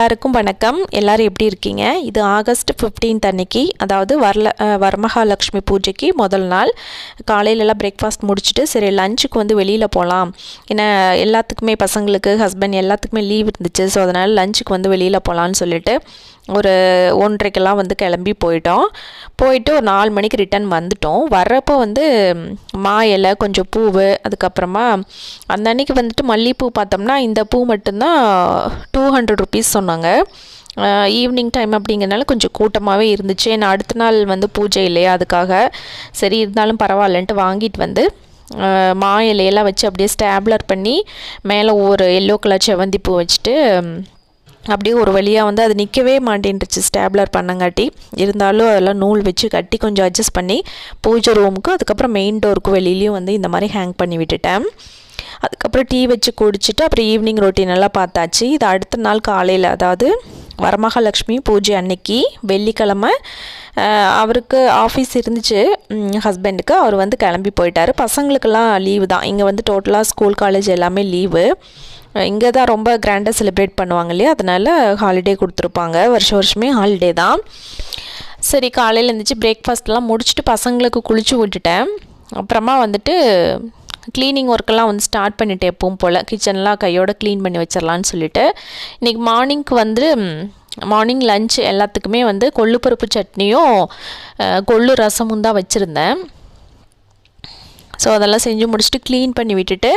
எல்லாருக்கும் வணக்கம். எல்லாரும் எப்படி இருக்கீங்க? இது ஆகஸ்ட் 15th அன்னைக்கு அதாவது வரல வரமகாலட்சுமி பூஜைக்கு முதல் நாள். காலையிலலாம் பிரேக்ஃபாஸ்ட் முடிச்சுட்டு சரி லஞ்சுக்கு வந்து வெளியில் போகலாம் ஏன்னா எல்லாத்துக்குமே பசங்களுக்கு ஹஸ்பண்ட் எல்லாத்துக்குமே லீவ் இருந்துச்சு. ஸோ அதனால் லஞ்சுக்கு வந்து வெளியில் போகலான்னு சொல்லிட்டு ஒரு ஒன்றரைக்கெல்லாம் வந்து கிளம்பி போயிட்டோம். போயிட்டு ஒரு நாலு மணிக்கு ரிட்டர்ன் வந்துட்டோம். வர்றப்போ வந்து மா இலை கொஞ்சம் பூவு அதுக்கப்புறமா அந்த அன்னைக்கு வந்துட்டு மல்லிகைப்பூ பார்த்தோம்னா இந்த பூ மட்டும்தான் டூ ஹண்ட்ரட் ருபீஸ் போனாங்க ஈவினிங் டைம் அப்படிங்கிறனால கொஞ்சம் கூட்டமாகவே இருந்துச்சு. ஏன்னா அடுத்த நாள் வந்து பூஜை இல்லையா? அதுக்காக சரி இருந்தாலும் பரவாயில்லன்ட்டு வாங்கிட்டு வந்து மா இலையெல்லாம் வச்சு அப்படியே ஸ்டாப்லர் பண்ணி மேலே ஒரு எல்லோ கலர் செவந்தி பூ வச்சுட்டு அப்படியே ஒரு வழியாக வந்து அது நிற்கவே மாட்டேன்ருச்சு ஸ்டாப்லர் பண்ணங்காட்டி. இருந்தாலும் அதெல்லாம் நூல் வச்சு கட்டி கொஞ்சம் அட்ஜஸ்ட் பண்ணி பூஜை ரூமுக்கும் அதுக்கப்புறம் மெயின் டோருக்கும் வெளியிலையும் வந்து இந்த மாதிரி ஹேங் பண்ணி விட்டுட்டேன். அதுக்கப்புறம் டீ வச்சு குடிச்சிட்டு அப்புறம் ஈவினிங் ரொட்டீன் எல்லாம் பார்த்தாச்சு. இது அடுத்த நாள் காலையில் அதாவது வரமகாலட்சுமி பூஜை அன்னைக்கு வெள்ளிக்கிழமை அவருக்கு ஆஃபீஸ் இருந்துச்சு ஹஸ்பண்டுக்கு அவர் வந்து கிளம்பி போயிட்டார். பசங்களுக்கெல்லாம் லீவு தான். இங்கே வந்து டோட்டலாக ஸ்கூல் காலேஜ் எல்லாமே லீவு இங்கே தான் ரொம்ப கிராண்டாக செலிப்ரேட் பண்ணுவாங்க இல்லையா? அதனால் ஹாலிடே கொடுத்துருப்பாங்க. வருஷம் வருஷமே ஹாலிடே தான். சரி காலையில் எழுந்திரிச்சு பிரேக்ஃபாஸ்ட்லாம் முடிச்சுட்டு பசங்களுக்கு குளிச்சு விட்டுட்டேன். அப்புறமா வந்துட்டு க்ளீனிங் ஒர்க்கெல்லாம் வந்து ஸ்டார்ட் பண்ணிவிட்டு எப்பவும் போல். கிச்சன்லாம் கையோட க்ளீன் பண்ணி வச்சிடலான்னு சொல்லிட்டு. இன்றைக்கி மார்னிங்க்கு வந்து மார்னிங் லஞ்ச் எல்லாத்துக்குமே வந்து கொள்ளுப்பருப்பு சட்னியும் கொள்ளு ரசமும் தான் வச்சுருந்தேன். ஸோ அதெல்லாம் செஞ்சு முடிச்சுட்டு க்ளீன் பண்ணி விட்டுட்டு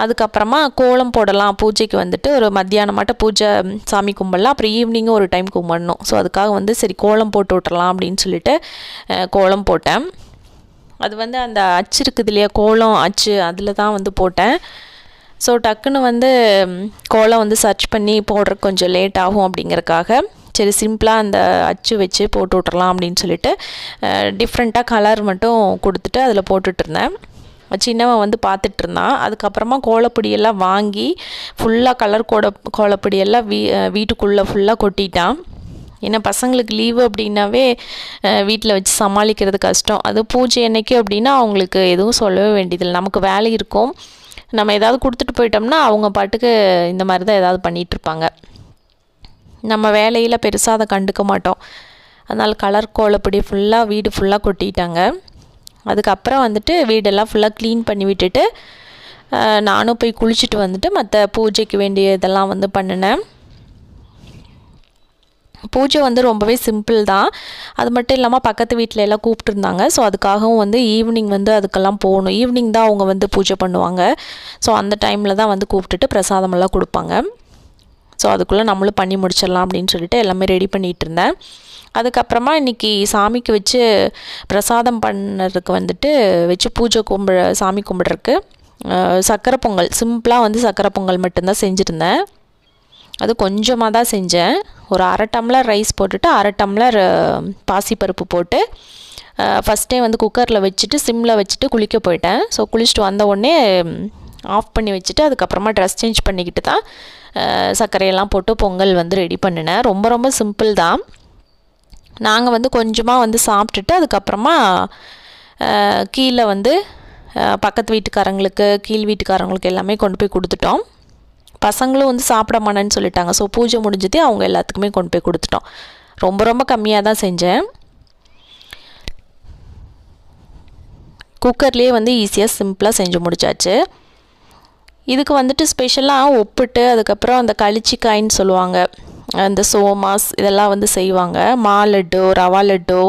அதுக்கப்புறமா கோலம் போடலாம். பூஜைக்கு வந்துட்டு ஒரு மத்தியானம் மட்டும் பூஜை சாமி கும்பிடலாம். அப்புறம் ஈவினிங்கும் ஒரு டைம் கும்பிடணும். ஸோ அதுக்காக வந்து சரி கோலம் போட்டு விட்றலாம் அப்படின்னு சொல்லிட்டு கோலம் போட்டேன். அது வந்து அந்த அச்சு இருக்குது இல்லையா கோலம் அச்சு அதில் தான் வந்து போட்டேன். ஸோ டக்குன்னு வந்து கோலம் வந்து சர்ச் பண்ணி போடுறதுக்கு கொஞ்சம் லேட் ஆகும் அப்படிங்கறக்காக சரி சிம்பிளாக அந்த அச்சு வச்சு போட்டு விட்றலாம் அப்படின்னு சொல்லிட்டு டிஃப்ரெண்ட்டாக கலர் மட்டும் கொடுத்துட்டு அதில் போட்டுட்ருந்தேன் சின்னவன் வந்து பார்த்துட்டு இருந்தான். அதுக்கப்புறமா கோலப்பொடியெல்லாம் வாங்கி ஃபுல்லாக கலர் கோட கோலப்பொடியெல்லாம் வீ வீட்டுக்குள்ளே ஃபுல்லாக கொட்டிட்டான். ஏன்னா பசங்களுக்கு லீவு அப்படின்னாவே வீட்டில் வச்சு சமாளிக்கிறது கஷ்டம். அது பூஜை என்னைக்கு அப்படின்னா அவங்களுக்கு எதுவும் சொல்லவே வேண்டியதில்லை. நமக்கு வேலை இருக்கும். நம்ம ஏதாவது கொடுத்துட்டு போயிட்டோம்னா அவங்க பாட்டுக்கு இந்த மாதிரி தான் ஏதாவது பண்ணிகிட்ருப்பாங்க நம்ம வேலையில் பெருசாக அதை கண்டுக்க மாட்டோம். அதனால் கலர் கோலப்பொடி ஃபுல்லாக வீடு ஃபுல்லாக கொட்டிட்டாங்க. அதுக்கப்புறம் வந்துட்டு வீடெல்லாம் ஃபுல்லாக க்ளீன் பண்ணி விட்டுட்டு நானும் போய் குளிச்சுட்டு வந்துட்டு மற்ற பூஜைக்கு வேண்டிய இதெல்லாம் வந்து பண்ணினேன். பூஜை வந்து ரொம்பவே சிம்பிள் தான். அது மட்டும் இல்லாமல் பக்கத்து வீட்டில் எல்லாம் கூப்பிட்டுருந்தாங்க. ஸோ அதுக்காகவும் வந்து ஈவினிங் வந்து அதுக்கெல்லாம் போகணும். ஈவினிங் தான் அவங்க வந்து பூஜை பண்ணுவாங்க. ஸோ அந்த டைமில் தான் வந்து கூப்பிட்டுட்டு பிரசாதமெல்லாம் கொடுப்பாங்க. ஸோ அதுக்குள்ளே நம்மளும் பண்ணி முடிச்சிடலாம் அப்படின்னு சொல்லிட்டு எல்லாமே ரெடி பண்ணிகிட்டு இருந்தேன். அதுக்கப்புறமா இன்றைக்கி சாமிக்கு வச்சு பிரசாதம் பண்ணுறதுக்கு வந்துட்டு வச்சு பூஜை கும்பிட சாமி கும்பிட்றதுக்கு சக்கரை பொங்கல். சிம்பிளாக வந்து சக்கரை பொங்கல் மட்டும்தான் செஞ்சுருந்தேன் அது கொஞ்சமாக தான் செஞ்சேன். ஒரு அரை டம்ளர் ரைஸ் போட்டுட்டு அரை டம்ளர் பாசிப்பருப்பு போட்டு ஃபஸ்ட்டே வந்து குக்கரில் வச்சுட்டு சிம்மில் வச்சுட்டு குளிக்க போயிட்டேன். ஸோ குளிச்சுட்டு வந்த உடனே ஆஃப் பண்ணி வச்சுட்டு அதுக்கப்புறமா ட்ரெஸ் சேஞ்ச் பண்ணிக்கிட்டு தான் சர்க்கரையெல்லாம் போட்டு பொங்கல் வந்து ரெடி பண்ணினேன். ரொம்ப ரொம்ப சிம்பிள் தான். நாங்கள் வந்து கொஞ்சமாக வந்து சாப்பிட்டுட்டு அதுக்கப்புறமா கீழே வந்து பக்கத்து வீட்டுக்காரங்களுக்கு கீழ் வீட்டுக்காரங்களுக்கு எல்லாமே கொண்டு போய் கொடுத்துட்டோம். பசங்களும் வந்து சாப்பிட மாட்டேன்னு சொல்லிட்டாங்க. ஸோ பூஜை முடிஞ்சதே அவங்க எல்லாத்துக்குமே கொண்டு போய் கொடுத்துட்டோம். ரொம்ப ரொம்ப கம்மியாக தான் செஞ்சேன். குக்கர்லேயே வந்து ஈஸியாக சிம்பிளாக செஞ்சு முடிச்சாச்சு. இதுக்கு வந்துட்டு ஸ்பெஷலாக ஒப்பிட்டு அதுக்கப்புறம் அந்த களிச்சிக்காயின்னு சொல்லுவாங்க. அந்த சோமாஸ் இதெல்லாம் வந்து செய்வாங்க. மா லட்டு ரவா லட்டு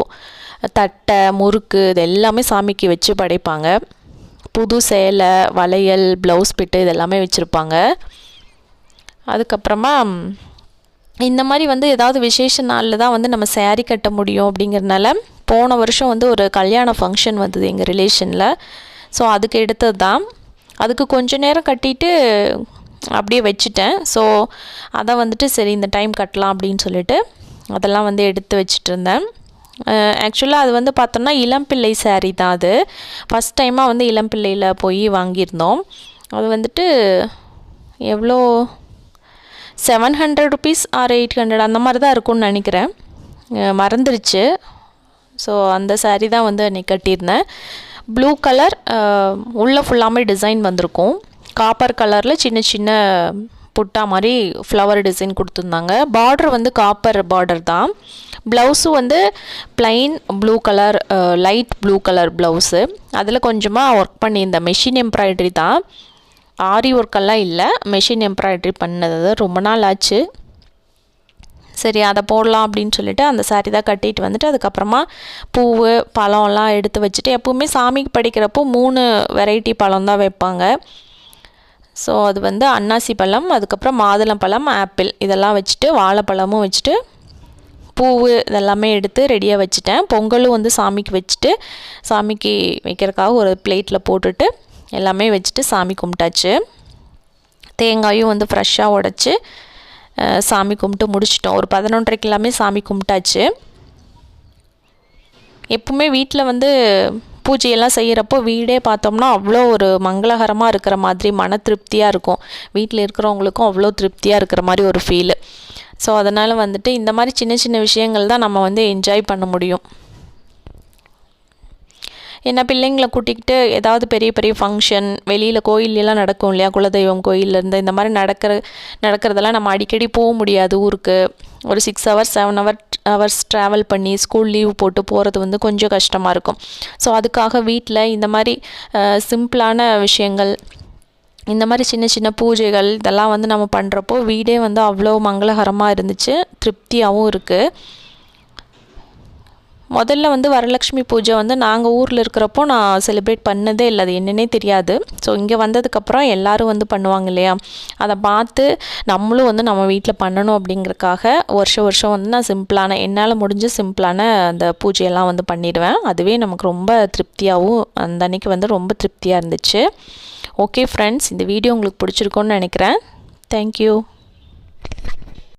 தட்டை முறுக்கு இது எல்லாமே சாமிக்கு வச்சு படைப்பாங்க. புது சேலை வளையல் ப்ளவுஸ் பிட்டு இதெல்லாமே வச்சுருப்பாங்க. அதுக்கப்புறமா இந்த மாதிரி வந்து ஏதாவது விசேஷ நாளில் தான் வந்து நம்ம சேரீ கட்ட முடியும் அப்படிங்கிறனால போன வருஷம் வந்து ஒரு கல்யாண ஃபங்க்ஷன் வந்தது எங்கள் ரிலேஷனில் ஸோ அதுக்கு எடுத்தது தான். அதுக்கு கொஞ்ச நேரம் கட்டிட்டு அப்படியே வச்சுட்டேன். ஸோ அதை வந்துட்டு சரி இந்த டைம் கட்டலாம் அப்படின்னு சொல்லிட்டு அதெல்லாம் வந்து எடுத்து வச்சுட்டு இருந்தேன் ஆக்சுவலாக அது வந்து பார்த்தோம்னா இளம்பிள்ளை saree தான் அது. ஃபஸ்ட் டைமாக வந்து இளம்பிள்ளையில் போய் வாங்கியிருந்தோம். அது வந்துட்டு எவ்வளோ seven hundred rupees or eight hundred அந்த மாதிரி தான் இருக்கும்னு நினைக்கிறேன். மறந்துருச்சு. ஸோ அந்த சாரீ தான் வந்து அன்றைக்கி கட்டியிருந்தேன். ப்ளூ கலர் உள்ளே ஃபுல்லாமே டிசைன் வந்திருக்கும். காப்பர் கலரில் சின்ன சின்ன புட்டா மாதிரி ஃப்ளவர் டிசைன் கொடுத்துருந்தாங்க. பார்டர் வந்து காப்பர் பார்டர் தான். ப்ளவுஸும் வந்து plain blue colour light blue colour blouse அதில் கொஞ்சமாக ஒர்க் பண்ணியிருந்தேன். மெஷின் எம்ப்ராய்டரி தான். ஆரி ஒர்க்கெல்லாம் இல்லை. மெஷின் எம்ப்ராய்ட்ரி பண்ணது. ரொம்ப நாள் ஆச்சு. சரி அதை போடலாம் அப்படின்னு சொல்லிட்டு அந்த சாரி தான் கட்டிட்டு வந்துட்டு அதுக்கப்புறமா பூவு பழம்லாம் எடுத்து வச்சுட்டு எப்போவுமே சாமிக்கு படிக்கிறப்போ மூணு வெரைட்டி பழம் தான் வைப்பாங்க. ஸோ அது வந்து அன்னாசி பழம் அதுக்கப்புறம் மாதுளம்பழம் ஆப்பிள் இதெல்லாம் வச்சுட்டு வாழைப்பழமும் வச்சுட்டு பூவு இதெல்லாமே எடுத்து ரெடியாக வச்சுட்டேன். பொங்கலும் வந்து சாமிக்கு வச்சுட்டு சாமிக்கு வைக்கிறதுக்காக ஒரு பிளேட்டில் போட்டுட்டு எல்லாமே வச்சுட்டு சாமி கும்பிட்டாச்சு. தேங்காயும் வந்து ஃப்ரெஷ்ஷாக உடச்சி சாமி கும்பிட்டு முடிச்சிட்டோம். ஒரு பதினொன்றரைக்கு எல்லாமே சாமி கும்பிட்டாச்சு. எப்பவுமே வீட்டில் வந்து பூஜையெல்லாம் செய்கிறப்போ வீடே பார்த்தோம்னா அவ்வளோ ஒரு மங்களகரமாக இருக்கிற மாதிரி மன திருப்தியாக இருக்கும். வீட்டில் இருக்கிறவங்களுக்கும் அவ்வளோ திருப்தியாக இருக்கிற மாதிரி ஒரு ஃபீலு ஸோ அதனால் வந்துட்டு இந்த மாதிரி சின்ன சின்ன விஷயங்கள் தான் நம்ம வந்து என்ஜாய் பண்ண முடியும். என்ன பிள்ளைங்களை கூட்டிக்கிட்டு ஏதாவது பெரிய பெரிய ஃபங்க்ஷன் வெளியில் கோயிலெலாம் நடக்கும் இல்லையா? குலதெய்வம் கோயிலேருந்து இந்த மாதிரி நடக்கிற நடக்கிறதெல்லாம் நம்ம அடிக்கடி போக முடியாது ஊருக்கு. ஒரு six hours seven hour hours travel பண்ணி ஸ்கூல் லீவ் போட்டு போகிறது வந்து கொஞ்சம் கஷ்டமாக இருக்கும். ஸோ அதுக்காக வீட்டில் இந்த மாதிரி சிம்பிளான விஷயங்கள் இந்த மாதிரி சின்ன சின்ன பூஜைகள் இதெல்லாம் வந்து நம்ம பண்ணுறப்போ வீடே வந்து அவ்வளோ மங்களகரமாக இருந்துச்சு திருப்தியாகவும் இருக்குது முதல்ல வந்து வரலட்சுமி பூஜை வந்து நாங்கள் ஊரில் இருக்கிறப்போ நான் செலிப்ரேட் பண்ணதே இல்லை. அது என்னன்னே தெரியாது. ஸோ இங்கே வந்ததுக்கப்புறம் எல்லோரும் வந்து பண்ணுவாங்க இல்லையா? அதை பார்த்து நம்மளும் வந்து நம்ம வீட்டில் பண்ணணும் அப்படிங்கிறக்காக வருஷம் வருஷம் வந்து நான் சிம்பிளான என்னால் முடிஞ்ச சிம்பிளான அந்த பூஜையெல்லாம் வந்து பண்ணிடுவேன். அதுவே நமக்கு ரொம்ப திருப்தியாகவும் அந்த அன்னைக்கு வந்து ரொம்ப திருப்தியாக இருந்துச்சு. ஓகே ஃப்ரெண்ட்ஸ் இந்த வீடியோ உங்களுக்கு பிடிச்சிருக்கோன்னு நினைக்கிறேன். தேங்க்யூ